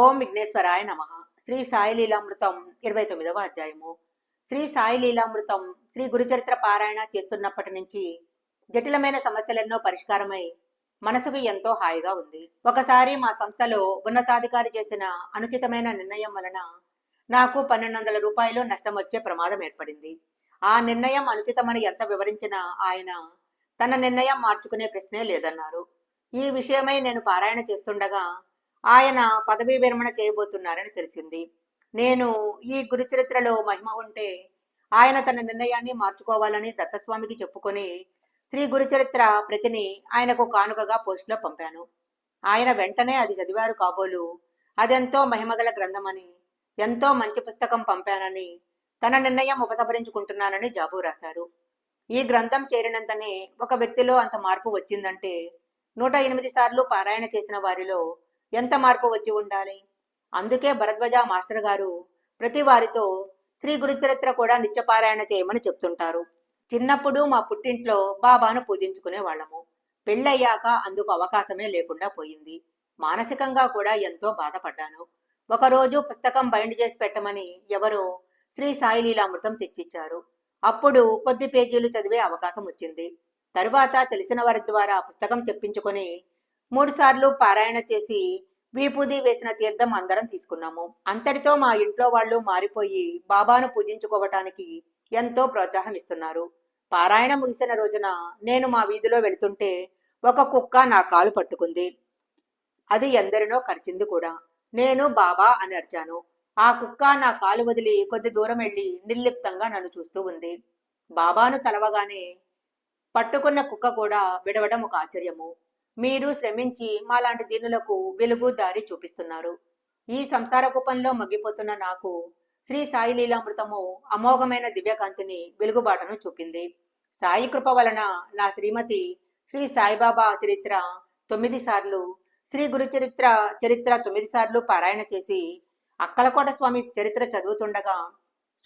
ఓం విఘ్నేశ్వరాయ నమ. శ్రీ సాయి లీలామృతం ఇరవై తొమ్మిదవ అధ్యాయము. శ్రీ సాయి లీలామృతం శ్రీ గురుచరిత్ర పారాయణ చేస్తున్నప్పటి నుంచి జటిలమైన సమస్యలెన్నో పరిష్కారమై మనసుకు ఎంతో హాయిగా ఉంది. ఒకసారి మా సంస్థలో ఉన్నతాధికారి చేసిన అనుచితమైన నిర్ణయం వలన నాకు పన్నెండు వందల రూపాయలు నష్టం వచ్చే ప్రమాదం ఏర్పడింది. ఆ నిర్ణయం అనుచితమని ఎంత వివరించినా ఆయన తన నిర్ణయం మార్చుకునే ప్రశ్నే లేదన్నారు. ఈ విషయమై నేను పారాయణ చేస్తుండగా ఆయన పదవీ విరమణ చేయబోతున్నారని తెలిసింది. నేను ఈ గురుచరిత్రలో మహిమ ఉంటే ఆయన తన నిర్ణయాన్ని మార్చుకోవాలని దత్తస్వామికి చెప్పుకొని శ్రీ గురుచరిత్ర ప్రతిని ఆయనకు కానుకగా పోస్టులో పంపాను. ఆయన వెంటనే అది చదివారు కాబోలు. అదెంతో మహిమగల గ్రంథమని ఎంతో మంచి పుస్తకం పంపానని తన నిర్ణయం ఉపసంహరించుకుంటున్నానని జాబు రాశారు. ఈ గ్రంథం చేరినంతనే ఒక వ్యక్తిలో అంత మార్పు వచ్చిందంటే నూట ఎనిమిది సార్లు పారాయణ చేసిన వారిలో ఎంత మార్పు వచ్చి ఉండాలి? అందుకే భరద్వాజ మాస్టర్ గారు ప్రతి వారితో శ్రీ గురుచరిత్ర కూడా నిత్యపారాయణ చేయమని చెప్తుంటారు. చిన్నప్పుడు మా పుట్టింట్లో బాబాను పూజించుకునే వాళ్ళము. పెళ్ళయ్యాక అందుకు అవకాశమే లేకుండా పోయింది. మానసికంగా కూడా ఎంతో బాధపడ్డాను. ఒకరోజు పుస్తకం బైండ్ చేసి పెట్టమని ఎవరో శ్రీ సాయి లీలామృతం తెచ్చిచ్చారు. అప్పుడు కొద్ది పేజీలు చదివే అవకాశం వచ్చింది. తరువాత తెలిసిన వారి ద్వారా పుస్తకం తెప్పించుకొని మూడు సార్లు పారాయణ చేసి వీపూది వేసిన తీర్థం అందరం తీసుకున్నాము. అంతటితో మా ఇంట్లో వాళ్ళు మారిపోయి బాబాను పూజించుకోవటానికి ఎంతో ప్రోత్సాహం ఇస్తున్నారు. పారాయణ ముగిసిన రోజున నేను మా వీధిలో వెళుతుంటే ఒక కుక్క నా కాలు పట్టుకుంది. అది ఎందరినో కరిచింది కూడా. నేను బాబా అని అరిచాను. ఆ కుక్క నా కాలు వదిలి కొద్ది దూరం వెళ్ళి నిర్లిప్తంగా నన్ను చూస్తూ ఉంది. బాబాను తలవగానే పట్టుకున్న కుక్క కూడా విడవడం ఒక ఆశ్చర్యము. మీరు శ్రమించి మాలాంటి దీనులకు వెలుగు దారి చూపిస్తున్నారు. ఈ సంసార కుపంలో మగ్గిపోతున్న నాకు శ్రీ సాయి లీలామృతము అమోఘమైన దివ్యకాంతిని వెలుగుబాటను చూపింది. సాయి కృప వలన నా శ్రీమతి శ్రీ సాయిబాబా చరిత్ర తొమ్మిది సార్లు శ్రీ గురు చరిత్ర చరిత్ర తొమ్మిది సార్లు పారాయణ చేసి అక్కలకోట స్వామి చరిత్ర చదువుతుండగా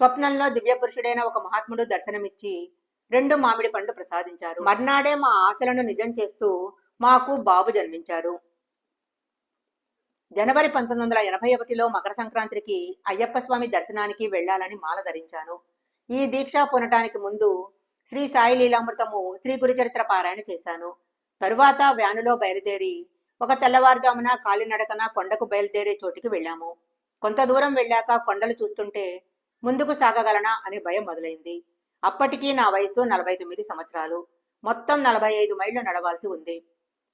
స్వప్నంలో దివ్య పురుషుడైన ఒక మహాత్ముడు దర్శనమిచ్చి రెండు మామిడి పండు ప్రసాదించారు. మర్నాడే మా ఆశలను నిజం చేస్తూ మాకు బాబు జన్మించాడు. జనవరి పంతొమ్మిది వందల ఎనభై ఒకటిలో మకర సంక్రాంతికి అయ్యప్ప స్వామి దర్శనానికి వెళ్ళాలని మాల ధరించాను. ఈ దీక్ష పొనటానికి ముందు శ్రీ సాయి లీలామృతము శ్రీ గురుచరిత్ర పారాయణ చేశాను. తరువాత వ్యానులో బయలుదేరి ఒక తెల్లవారుజామున కాలినడకన కొండకు బయలుదేరే చోటికి వెళ్ళాము. కొంత దూరం వెళ్ళాక కొండలు చూస్తుంటే ముందుకు సాగగలనా అనే భయం మొదలైంది. అప్పటికి నా వయసు నలభై తొమ్మిది సంవత్సరాలు. మొత్తం నలభై ఐదు మైళ్ళు నడవాల్సి ఉంది.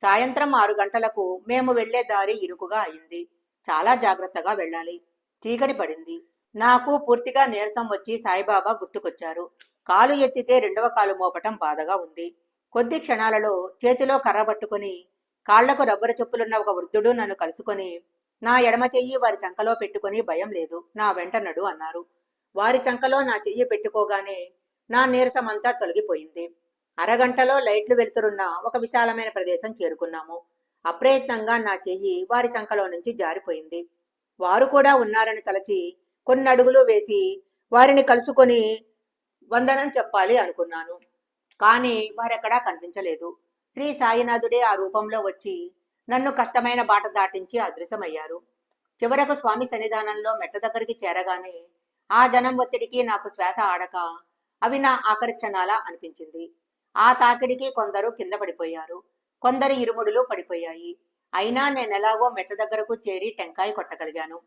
సాయంత్రం ఆరు గంటలకు మేము వెళ్ళే దారి ఇరుకుగా అయింది. చాలా జాగ్రత్తగా వెళ్ళాలి. చీకటి పడింది. నాకు పూర్తిగా నీరసం వచ్చి సాయిబాబా గుర్తుకొచ్చారు. కాలు ఎత్తితే రెండవ కాలు మోపటం బాధగా ఉంది. కొద్ది క్షణాలలో చేతిలో కర్ర పట్టుకుని కాళ్ళకు రబ్బరు చెప్పులున్న ఒక వృద్ధుడు నన్ను కలుసుకొని నా ఎడమ చెయ్యి వారి చంకలో పెట్టుకుని భయం లేదు. నా వెంట నడు అన్నారు. వారి చంకలో నా చెయ్యి పెట్టుకోగానే నా నీరసమంతా తొలగిపోయింది. అరగంటలో లైట్లు వెలుతురున్న ఒక విశాలమైన ప్రదేశం చేరుకున్నాము. అప్రయత్నంగా నా చెయ్యి వారి చంకలో నుంచి జారిపోయింది. వారు కూడా ఉన్నారని తలచి కొన్ని అడుగులు వేసి వారిని కలుసుకొని వందనం చెప్పాలి అనుకున్నాను. కానీ వారెక్కడా కనిపించలేదు. శ్రీ సాయినాథుడే ఆ రూపంలో వచ్చి నన్ను కష్టమైన బాట దాటించి అదృశ్యమయ్యారు. చివరకు స్వామి సన్నిధానంలో మెట్ట దగ్గరికి చేరగానే ఆ జనం ఒత్తిడికి నాకు శ్వాస ఆడక అవి నా ఆకర్షణాల అనిపించింది. ఆ తాకిడికి కొందరు కింద పడిపోయారు. కొందరు ఇరుముడులు పడిపోయాయి. అయినా నేనెలాగో మెట్ల దగ్గరకు చేరి టెంకాయ కొట్టగలిగాను.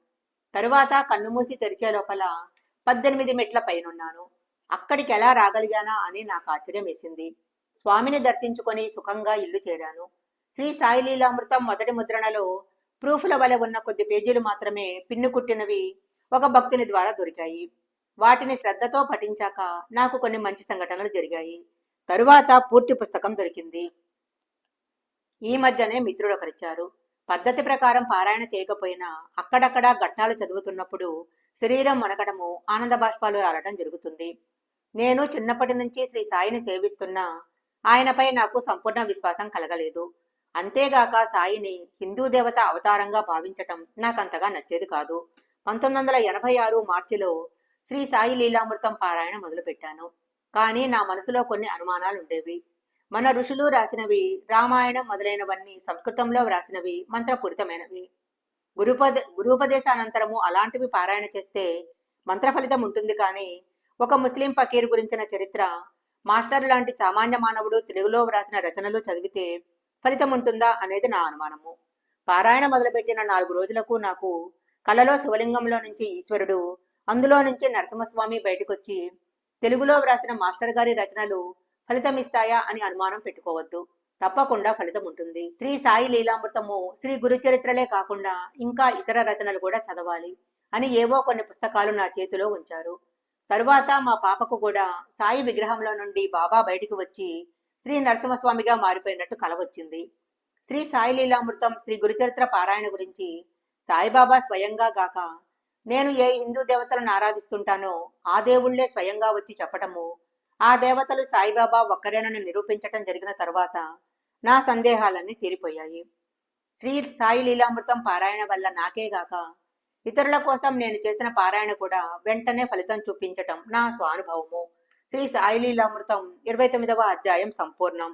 తరువాత కన్నుమూసి తెరిచే లోపల పద్దెనిమిది మెట్ల పైనున్నాను. అక్కడికి ఎలా రాగలిగానా అని నాకు ఆశ్చర్యం వేసింది. స్వామిని దర్శించుకొని సుఖంగా ఇల్లు చేరాను. శ్రీ సాయి లీలామృతం మొదటి ముద్రణలో ప్రూఫ్ల వలె ఉన్న కొద్ది పేజీలు మాత్రమే పిన్ను కుట్టినవి ఒక భక్తుని ద్వారా దొరికాయి. వాటిని శ్రద్ధతో పఠించాక నాకు కొన్ని మంచి సంఘటనలు జరిగాయి. తరువాత పూర్తి పుస్తకం దొరికింది. ఈ మధ్యనే మిత్రుడు ఒకరిచ్చారు. పద్ధతి ప్రకారం పారాయణ చేయకపోయినా అక్కడక్కడ ఘట్టాలు చదువుతున్నప్పుడు శరీరం మనకడము ఆనంద బాష్పాలు రాలటం జరుగుతుంది. నేను చిన్నప్పటి నుంచి శ్రీ సాయిని సేవిస్తున్నా ఆయనపై నాకు సంపూర్ణ విశ్వాసం కలగలేదు. అంతేగాక సాయిని హిందూ దేవత అవతారంగా భావించటం నాకంతగా నచ్చేది కాదు. పంతొమ్మిది వందల ఎనభై ఆరు మార్చిలో శ్రీ సాయి లీలామృతం పారాయణ మొదలుపెట్టాను. కానీ నా మనసులో కొన్ని అనుమానాలు ఉండేవి మన ఋషులు రాసినవి రామాయణం మొదలైనవన్నీ సంస్కృతంలో వ్రాసినవి మంత్రపూరితమైనవి. గురుపద గురూపదేశానంతరము అలాంటివి పారాయణ చేస్తే మంత్ర ఫలితం ఉంటుంది కానీ ఒక ముస్లిం ఫకీర్ గురించిన చరిత్ర మాస్టర్ లాంటి సామాన్య మానవుడు తెలుగులో వ్రాసిన రచనలు చదివితే ఫలితం ఉంటుందా అనేది నా అనుమానము. పారాయణ మొదలుపెట్టిన నాలుగు రోజులకు నాకు కలలో శివలింగంలో నుంచి ఈశ్వరుడు అందులో నుంచి నరసింహస్వామి బయటకొచ్చి తెలుగులో వ్రాసిన మాస్టర్ గారి రచనలు ఫలితమిస్తాయా అని అనుమానం పెట్టుకోవద్దు. తప్పకుండా ఫలితం ఉంటుంది. శ్రీ సాయి లీలామృతము శ్రీ గురుచరిత్రలే కాకుండా ఇంకా ఇతర రచనలు కూడా చదవాలి అని ఏవో కొన్ని పుస్తకాలు నా చేతిలో ఉంచారు. తరువాత మా పాపకు కూడా సాయి విగ్రహంలో నుండి బాబా బయటికి వచ్చి శ్రీ నరసింహస్వామిగా మారిపోయినట్టు కల వచ్చింది. శ్రీ సాయి లీలామృతం శ్రీ గురుచరిత్ర పారాయణ గురించి సాయిబాబా స్వయంగా గాక నేను ఏ హిందూ దేవతలను ఆరాధిస్తుంటానో ఆ దేవుళ్ళే స్వయంగా వచ్చి చెప్పటము. ఆ దేవతలు సాయిబాబా ఒక్కరేనని నిరూపించటం జరిగిన తర్వాత నా సందేహాలన్నీ తీరిపోయాయి. శ్రీ సాయి లీలామృతం పారాయణ వల్ల నాకే గాక ఇతరుల కోసం నేను చేసిన పారాయణ కూడా వెంటనే ఫలితం చూపించటం నా స్వానుభవము. శ్రీ సాయి లీలామృతం ఇరవై తొమ్మిదవ అధ్యాయం సంపూర్ణం.